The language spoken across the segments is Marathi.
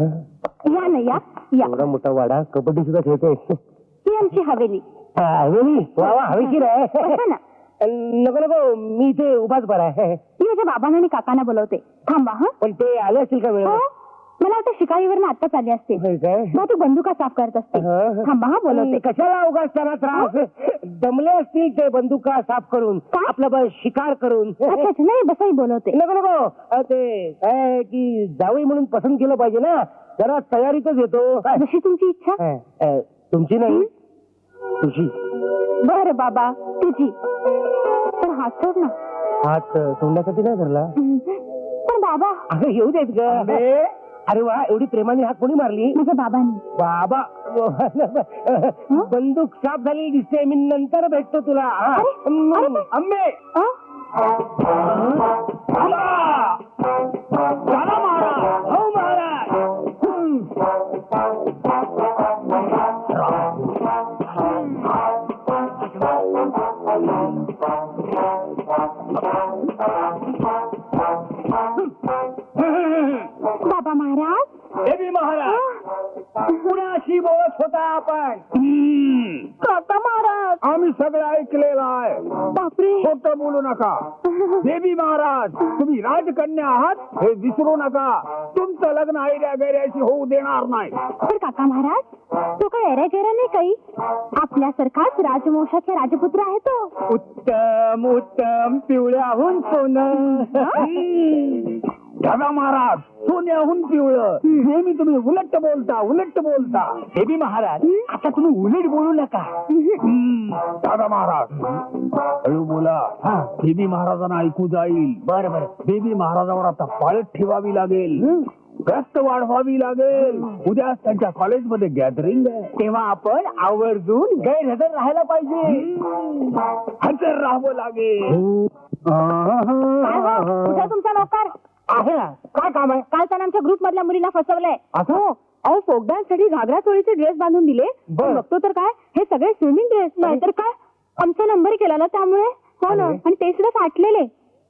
या ना या. या. एवढा मोठा वाडा कबड्डी सुद्धा खेळते ही आमची हवेली. हवेली? वा वा हवेशीर आहे. बसा ना. नको नको मी इथे उभाच बरा आहे. मी माझ्या बाबांना आणि काकांना बोलवते. थांबा हा. पण ते आले असतील का वेळ हो. मला वाटतं शिकारीवर आत्ताच आले असते. काय? मग तू बंदुका साफ करत असते. थांबा हा बोलवते. कशाला अवकाश त्यांना त्रास? दमले असतील ते बंदुका साफ करून काय? आपलं बस शिकार करून. अच्छा अच्छा नाही बसाही बोलवते. नको नको. अ, ते काय आहे की जावई म्हणून पसंत केलं पाहिजे ना? जरा तयारीतच येतो. काय? जशी तुमची इच्छा. अ, अ, तुमची नाही. तुझी. बर बाबा. तुझी. पण हात सोड ना. हात अ, सोडण्यासाठी नाही धरला? पण बाबा. अगं येऊ देत ग. अरे वा एवढी प्रेमाने हात कोणी मारली माझ्या बाबांनी बाबा बंदूक साफ झालेली दिसते मी नंतर भेटतो तुला हा. अरे, अरे, हम्म, आंबे अ? आला! नका. देवी महाराज तुम्ही राजकन्या आहात हे विसरू नका. तुमचं लग्न ऐऱ्या गैऱ्याशी होऊ देणार नाही. पण काका महाराज तो काय एरा गेरा नाही काही? आपल्यासारखाच राजवंशातला राजपुत्र आहे तो. उत्तम उत्तम पिवळ्याहून सोनं. दादा महाराज सोन्याहून पिवळं. नेहमी तुम्ही उलट बोलता उलट बोलता. देवी महाराज आता तुम्ही उलट बोलू नका. दादा महाराज हळू बोला. देवी महाराजांना ऐकू जाईल. बर बर. देवी महाराजावर आता पाळत ठेवावी लागेल. गस्त वाढवावी लागेल. उद्या त्यांच्या कॉलेजमध्ये गॅदरिंग आहे. तेव्हा आपण आवर्जून गैरहजर राहायला पाहिजे. हजर राहावं लागेल. हो? तुमचा नोकर? आहे काय काम आहे? काल त्यानं आमच्या ग्रुप मधल्या मुलींना फसवलंय. असं? अहो फोक डान्ससाठी घागरा चोळीचे ड्रेस बांधून दिले. बर. बघतो तर काय? हे सगळे स्विमिंग ड्रेस नाहीतर काय? आमचा नंबर केला ना त्यामुळे? हो ना? अरे. आणि ते सुद्धा फाटलेले.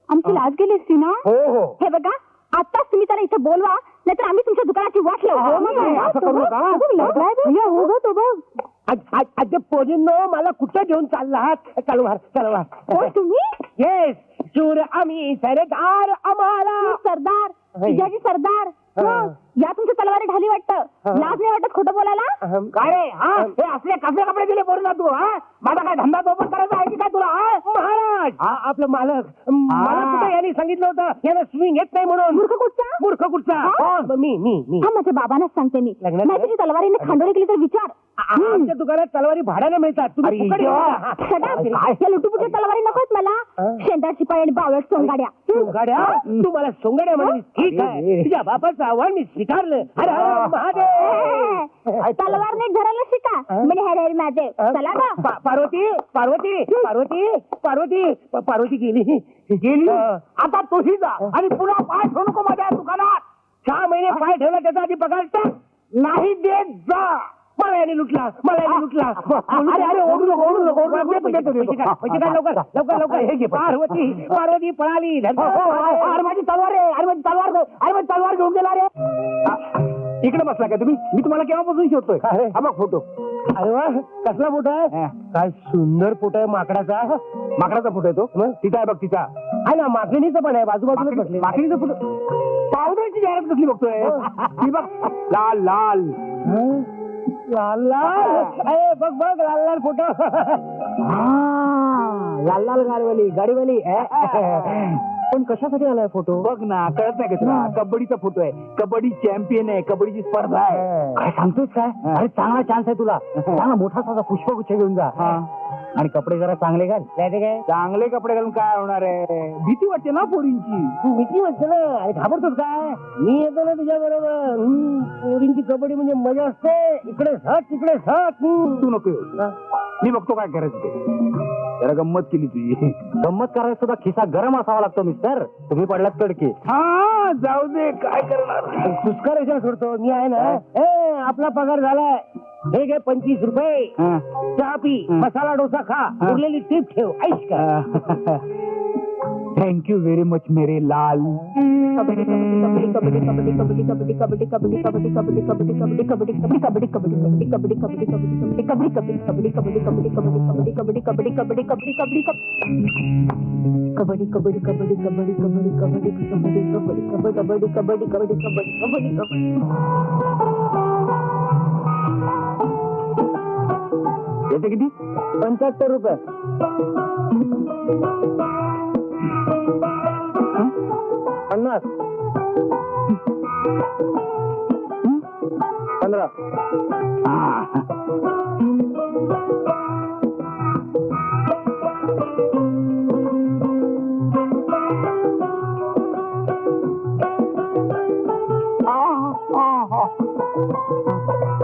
आमची लाज गेली असती ना? हो हो. हे बघा आताच तुम्ही त्याला इथे बोलवा नाहीतर आम्ही तुमच्या दुकानाची वाट लावू. हो, हो, असं करू नका. भैया, हो गं, तो बघ. आज पोरींनो मला कुठं घेऊन चालला आहात चालू वार चालू. कोण वार तुम्ही? येस शूर आम्ही सरदार आम्हाला सरदार होय. जिजाजी सरदार हा. हं, या तुमच्या तलवारी ढाली वाटतं हा. लाज नाही वाटत खोटं बोलायला अहं. काय रे हा हे असले कसले कपडे दिले पोरीला तू हा माझा काय धंदा ओपन करायचा आहे की काय तुला महाराज! हा आपलं मालक. मला कुठं यांनी सांगितलं होतं? याला स्विंग येत नाही म्हणून. मूर्ख कुठचा? मूर्ख कुठचा? हा? हो, मी मी मी. हा माझ्या बाबांनाच सांगते मी. लग्नात नाही तुझी तलवारीने खांडोळी केली तर विचार. आ- आमच्या दुकानात तलवारी भाड्याने मिळतात. तुम्ही अरे, फुकट इजा. घेऊन जा. हा. Shut up. या लुटूपुटू तलवारी नकोत मला? शेंदार शिपाई आणि बावळट सोंगाड्या. सोंगाड्या? तू मला सोंगाड्या म्हणली ठीक आहे. तुझ्या बापाचं आव्हान मी स्वीकारलं. अरे हर महादेव! तलवार नीट धरायला शिका. म्हणजे हर माझे चला ना पा- पार्वती पार्वती पार्वती पार्वती. प- पार्वती गेली गेली आता तूही जा आणि पुन्हा पाय ठेवू नको माझ्या दुकानात सहा महिने पाय ठेवला त्याचा आधी पगार टाक नाही देत जा मला याने लुटला मला याने लुटला अरे, अरे, ओरडू नको, ओरडू नको. पैसे- पैसे- पैसे काढ, पैसे काढ लवकर लवकर लवकर हे घे पैसे. पार्वती पार्वती पळाली हो, हो, हो, अरे माझी तलवार आहे अरे माझी तलवार अरे माझी तलवार घेऊन गेला रे इकडे बसला का तुम्ही? मी तुम्हाला केव्हापासून शोधतोय? काय? हा बघ फोटो. अरे वा कसला फोटो आहे? हा. काय सुंदर फोटो आहे माकडाचा. माकडाचा फोटो आहे तो? तिचा आहे बघ तिचा. आहे ना माकडीचा पण आहे बाजूबाजूला बसले माकडीचा फोटो पावडरची जाहिरात कसली बघतोय? ती बघ. लाल लाल. लाल लाल? अरे बघ बघ लाल लाल फोटो. लाल लाल गाडीवाली गाडीवाली. पण कशासाठी आलाय फोटो बघ ना कळत नाही का तुला? कबड्डीचा फोटो आहे. कबड्डी चॅम्पियन आहे कबड्डीची स्पर्धा आहे. काय सांगतोस काय? अरे चांगला चान्स आहे तुला. चांगला मोठा साधा पुष्पगुच्छ घेऊन जा. हा. आणि कपडे जरा चांगले घाल. नाही ते काय? चांगले कपडे घालून काय होणार आहे? भीती वाटते ना पोरींची? तू भीती वाटते ना? अरे घाबरतोस काय? मी येतो ना तुझ्या बरोबर. पोरींची कबड्डी म्हणजे मजा असते. इकडे सट तिकडे सट तू नको येऊ. मी बघतो काय करायचं ते. जरा गंमत केली तुझी. गंमत करायला सुद्धा खिसा गरम असावा लागतो मिस्टर तुम्ही पडलात तडके. हा जाऊ दे काय करणार? पुष्कर याच्या सोडतो. मी आहे ना ए आपला पगार झालाय. हे घे पंचवीस रुपये. चहा पी. मसाला डोसा खा. उरलेली टीप ठेव. ऐश का थैंक यू वेरी मच मेरे लाल किती पंच्याहत्तर रुपये पंद्रह पंद्रह Ah, ah, ah.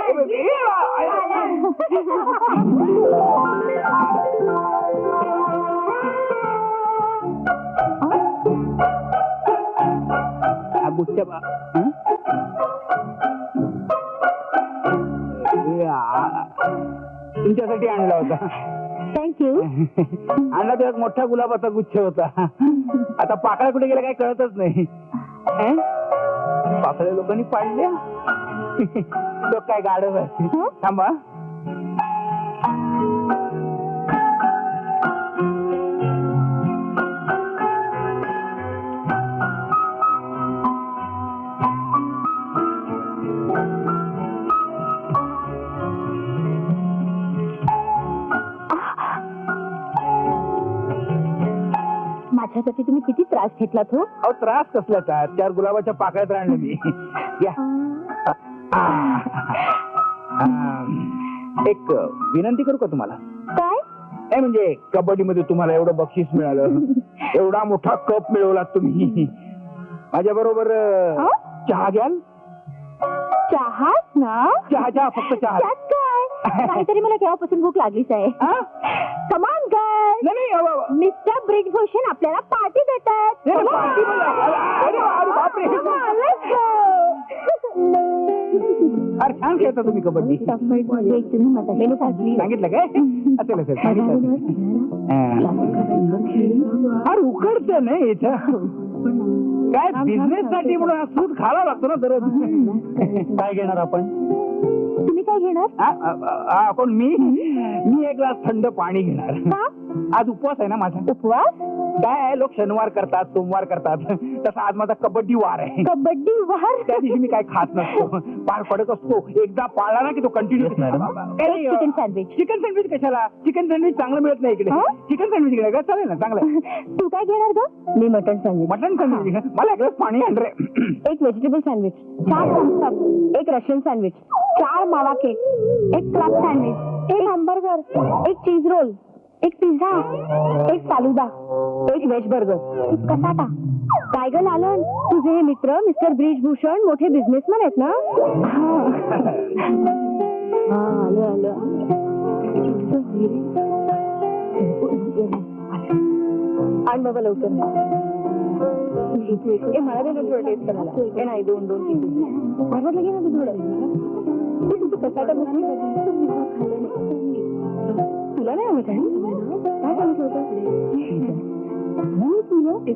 गुच्छ तुमच्यासाठी आणला होता. थँक्यू आणला तो एक मोठा गुलाबाचा गुच्छ होता. आता पाकळ्या कुठे गेल्या काही कळतच नाही. अं? पाकळ्या लोकांनी पाडल्या. तो काय हं? थांबा. माझ्यासाठी तुम्ही किती त्रास घेतलात हो? अहो त्रास कसल्याचा चार गुलाबाच्या पाकळ्यात राहिलं मी. या. एक विनंती करू का तुम्हाला? काय? नाही म्हणजे कबड्डी मध्ये तुम्हाला एवढं बक्षीस मिळालं. एवढा मोठा कप मिळवला तुम्ही. माझ्या बरोबर हं? चहा घ्याल? चहाच ना? चहा चहा फक्त चहा. त्यात काय? काहीतरी मला केव्हापासून भूक लागलीच आहे. हा? कमान गाय नाही. मिस्टर ब्रिजभूषण आपल्याला पार्टी देतात नाही, नाही, party पण- अरे, अरे, बापरे. अरे छान खेळता तुम्ही कबड्डी. सांगितलं काय? असेल असेल सांगितलं. हा. अरे उकडत नाही याच्या काय बिझनेस साठी म्हणून सूट खावा लागतो ना दररोज. काय घेणार आपण? तुम्ही काय घेणार? हा, आपण मी मी एक ग्लास थंड पाणी घेणार. आज उपवास आहे ना माझा. उपवास? काय आहे लोक शनिवार करतात सोमवार करतात. तसा आज माझा कबड्डी वार आहे. कबड्डी वार? त्या दिवशी मी काय खात नसतो. पार पडत असतो. एकदा पाळला ना की तो continue chicken sandwich chicken sandwich कशाला? चिकन सँडविच चांगलं मिळत नाही इकडे. हा? चिकन सँडविच इकडे का चालेल ना? चांगलं आहे. तू काय घेणार ग? मी मटन सँडविच मटन सँडविच. मला एक ग्लास पाणी आण रे. एक व्हेजिटेबल सँडविच चार थम्सअप एक रशियन सँडविच चार मावा केक एक क्लब सँडविच एक हॅम्बर्गर एक चीज रोल एक पिझ्झा एक फालुदा एक व्हेज बर्गर एक कसाटा काय ग लालन? तुझे हे मित्र मिस्टर ब्रिजभूषण मोठे बिझनेसमॅन आहेत ना? हा. आलं आलं. आण बाबा लवकर. ए मला दे ना थोडं टेस्ट करायला. ए नाही दोन दोन तीन मला ना तू थोडं? だね、みたい chị.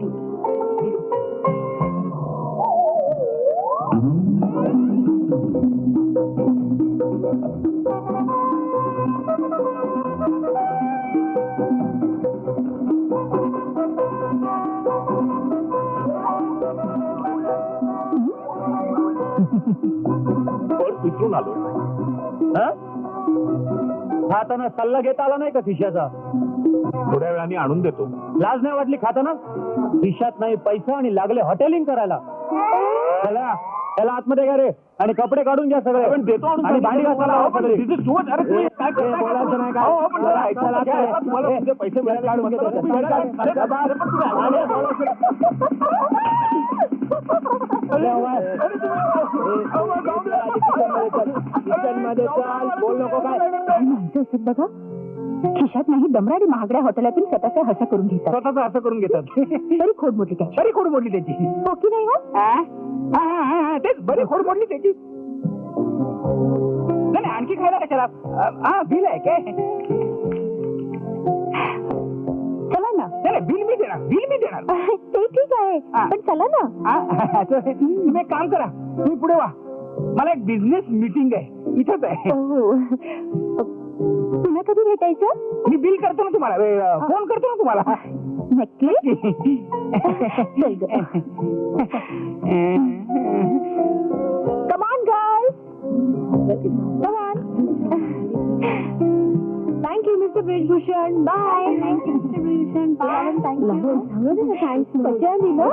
you. विचारून आलो खाताना सल्ला घेता आला नाही का खिशाचा थोड्या वेळाने आणून देतो लाज नाही वाटली खाताना खिशात नाही पैसा आणि लागले हॉटेलिंग करायला त्याला आतमध्ये घ्या रे आणि कपडे काढून घ्या सगळे पण देतो आणि भांडी घासायला पैसे मिळाले चल. बोल नको काय बघा खिशात नाही दमराडी महागड्या हॉटेलातून स्वतःचा हसा करून घेतात. स्वतःच असं करून घेतात. तरी खोड मोठी त्याची. बरी खोड मोडली त्याची. हो की नाही हो? हा? हा, हा, हा, हा, तेच बरी खोड मोडली त्याची. नाही नाही, आणखी खायला कशाला? अ, हा बिल आहे काय? नाही चला ना. नाही, बिल मी देणार बिल मी देणार. आहे. हा. पण चला ना. हा, असं आहे. तुम्ही एक काम करा. तुम्ही पुढे वा. मला एक बिझनेस मीटिंग आहे. इथंच आहे. हो. पुन्हा कधी भेटायचं? मी बिल करतो ना तुम्हाला. फोन करतो ना तुम्हाला. नक्की? चल ग. Come on girls come on thank you mister Brijbhushan bye Brijbhushan bye thank you thanks मजा आली ना